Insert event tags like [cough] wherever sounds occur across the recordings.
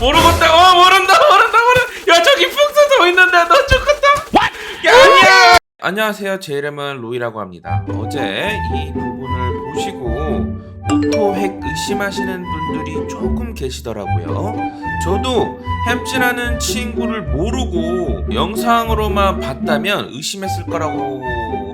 모르겠다. 어 모른다 모른다 모른다. 야 저기 풍선 서 있는데 너 죽었다. 야 아니야 안녕하세요. 제 이름은 로이라고 합니다. 어제 이 부분을 보시고 오토 핵 의심하시는 분들이 조금 계시더라고요 저도 햄찌라는 친구를 모르고 영상으로만 봤다면 의심했을 거라고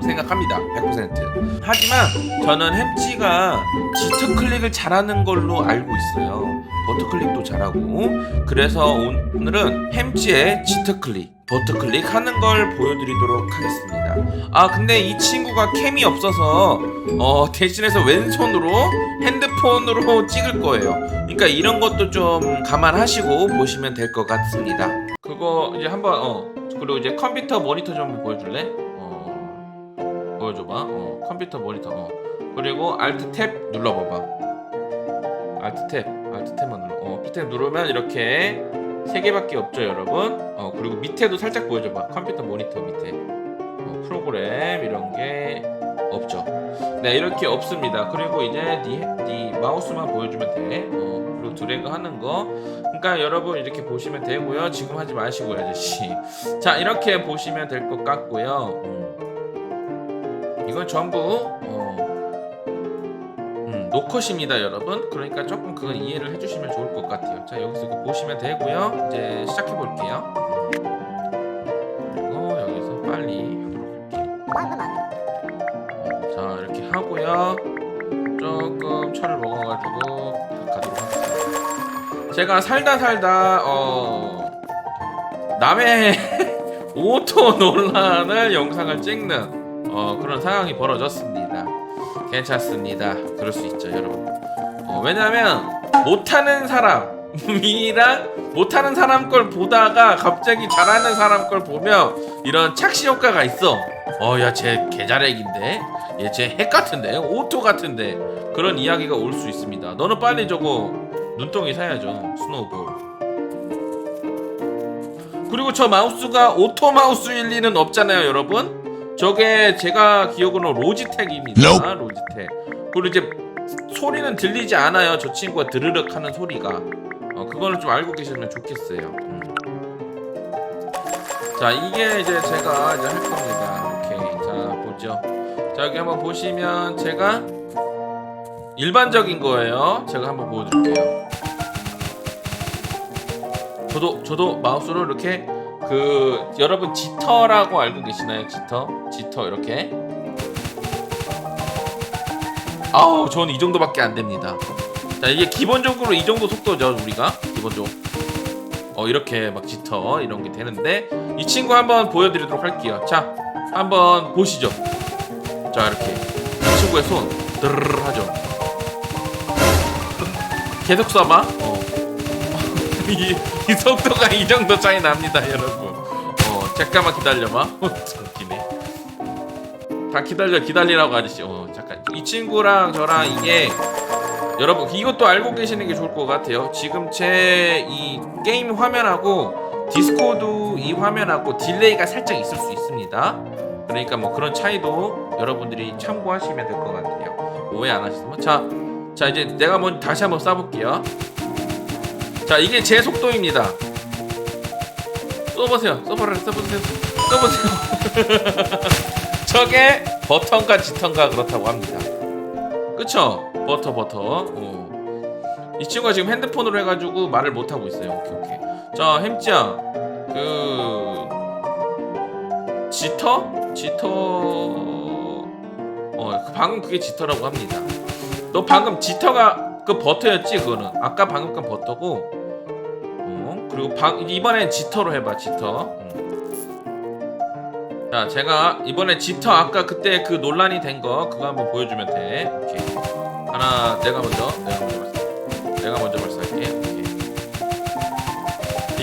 생각합니다 100% 하지만 저는 햄찌가 지트 클릭을 잘하는 걸로 알고 있어요. 버터 클릭도 잘하고. 그래서 오늘은 햄찌의 지트 클릭 버터 클릭 하는 걸 보여드리도록 하겠습니다. 아 근데 이 친구가 캠이 없어서 어 대신해서 왼손으로 핸드폰으로 찍을 거예요. 그러니까 이런 것도 좀 감안하시고 보시면 될 것 같습니다. 그거 이제 한번 어 그리고 이제 컴퓨터 모니터 좀 보여줄래? 어 보여줘봐. 어 컴퓨터 모니터 어. 그리고 알트 탭 눌러봐봐. 알트 탭 알트 탭만 눌러. 어탭 누르면 이렇게 세 개밖에 없죠 여러분? 어 그리고 밑에도 살짝 보여줘봐. 컴퓨터 모니터 밑에. 어, 프로그램 이런 게 없죠. 네 이렇게 없습니다. 그리고 이제 네, 네 마우스만 보여주면 돼. 어, 그리고 드래그 하는 거. 그러니까 여러분 이렇게 보시면 되고요. 지금 하지 마시고요 아저씨. [laughs] 자 이렇게 보시면 될 것 같고요. 음. 이건 전부 어, 음, 노컷입니다 여러분. 그러니까 조금 그건 이해를 해주시면 좋을 것 같아요. 자 여기서 이거 보시면 되고요. 이제 시작해 볼게요. 그리고 여기서 빨리 하도록 할게요 자 이렇게 하고요. 조금 철을 먹어가지고 가도록 하겠습니다. 제가 살다 살다 어 남의 [laughs] 오토 논란을 영상을 찍는 어, 그런 상황이 벌어졌습니다. 괜찮습니다. 그럴 수 있죠 여러분. 어, 왜냐면 못하는 사람이랑 못하는 사람 걸 보다가 갑자기 잘하는 사람 걸 보면 이런 착시 효과가 있어. 어야쟤 개자렉인데 얘쟤핵 같은데 오토 같은데 그런 이야기가 올 수 있습니다. 너는 빨리 저거 눈덩이 사야죠 스노우볼. 그리고 저 마우스가 오토 마우스일 리는 없잖아요 여러분. 저게 제가 기억으로 로지텍입니다 로지텍. 그리고 이제 소리는 들리지 않아요 저 친구가 드르륵 하는 소리가. 어, 그거를 좀 알고 계시면 좋겠어요. 음. 자 이게 이제 제가 이제 할 겁니다. 오케이. 자 보죠 자 여기 한번 보시면 제가 일반적인 거예요. 제가 한번 보여드릴게요. 저도 저도 마우스로 이렇게 그 여러분 지터라고 알고 계시나요? 지터? 지터 이렇게? 아우 저는 이 정도밖에 안 됩니다. 자 이게 기본적으로 이 정도 속도죠 우리가? 기본적으로. 어 이렇게 막 짙어 이런 게 되는데 이 친구 한번 보여드리도록 할게요. 자 한번 보시죠 자 이렇게. 이 친구의 손. 드르르 하죠. 계속 쏴봐. 어. [laughs] 이, 이 속도가 이 정도 차이 납니다 여러분. 어 잠깐만 기다려봐. [laughs] 웃기네. 다 기다려 기다리라고 아저씨. 어 잠깐. 이 친구랑 저랑 이게 여러분 이것도 알고 계시는 게 좋을 것 같아요. 지금 제 이 게임 화면하고 디스코드 이 화면하고 딜레이가 살짝 있을 수 있습니다 그러니까 뭐 그런 차이도 여러분들이 참고하시면 될 것 같아요. 오해 안 하시면 자, 자 이제 내가 먼저 다시 한번 쏴볼게요. 자 이게 제 속도입니다. 써보세요. 써보라 써보세요. 써보세요. [laughs] 저게 버턴과 지턴과 그렇다고 합니다. 그쵸? 버터 버터. 어. 이 친구가 지금 핸드폰으로 해가지고 말을 못 하고 있어요. 오케이 오케이. 자 햄찌야. 그... 지터? 지터... 어 방금 그게 지터라고 합니다. 너 방금 지터가 그 버터였지 그거는? 아까 방금 건 버터고. 어 그리고 방, 이번엔 지터로 해봐 지터. 음. 자 제가 이번에 지터 아까 그때 그 논란이 된 거 그거 한번 보여주면 돼. 오케이. 하나 내가 먼저 내가 먼저 발사 내가 먼저 발사할게. 오케이.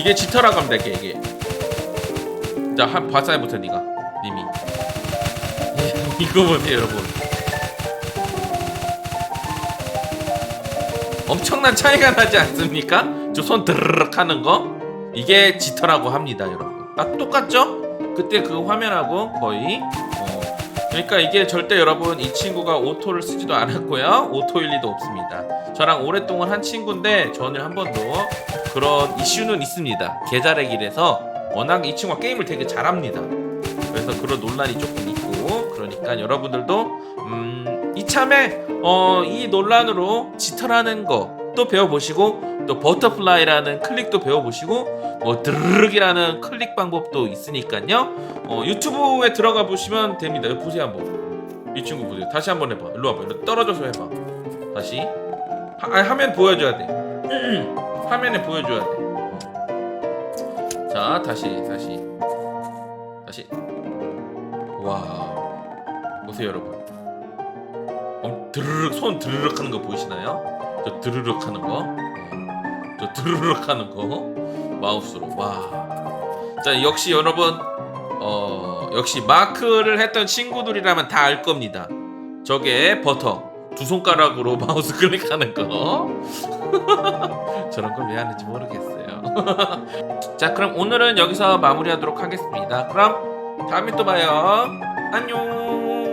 이게 지터라고 하면 될게 이게 자 한 발사해부터 니가. 님이. [laughs] 이거 보세요 여러분. 엄청난 차이가 나지 않습니까? 저 손 드르륵 하는 거? 이게 지터라고 합니다 여러분. 딱 똑같죠? 그때 그 화면하고 거의 어, 그러니까 이게 절대 여러분 이 친구가 오토를 쓰지도 않았고요. 오토일 리도 없습니다. 저랑 오랫동안 한 친구인데 저는 한 번도 그런 이슈는 있습니다. 계좌렉이라서 워낙 이 친구가 게임을 되게 잘합니다. 그래서 그런 논란이 조금 있고 그러니까 여러분들도 음, 이참에 어, 이 논란으로 지털하는 거 또 배워보시고 또 버터플라이라는 클릭도 배워보시고 뭐 드르륵이라는 클릭 방법도 있으니까요. 어, 유튜브에 들어가 보시면 됩니다. 여기 보세요 한번. 이 친구 보세요. 다시 한번 해봐. 일로 와봐. 일로 떨어져서 해봐. 다시. 하, 화면 보여줘야 돼. [clears throat] 화면에 보여줘야 돼. 어. 자 다시 다시 다시 와 보세요 여러분 어, 드르륵 손 드르륵 하는 거 보이시나요? 저 드르륵 하는 거, 어, 저 드르륵 하는 거 마우스로 와. 자 역시 여러분 어 역시 마크를 했던 친구들이라면 다 알 겁니다. 저게 버터 두 손가락으로 [laughs] 마우스 클릭하는 거. [laughs] 저런 걸 왜 하는지 모르겠어요. [laughs] 자 그럼 오늘은 여기서 마무리하도록 하겠습니다. 그럼 다음에 또 봐요. 안녕.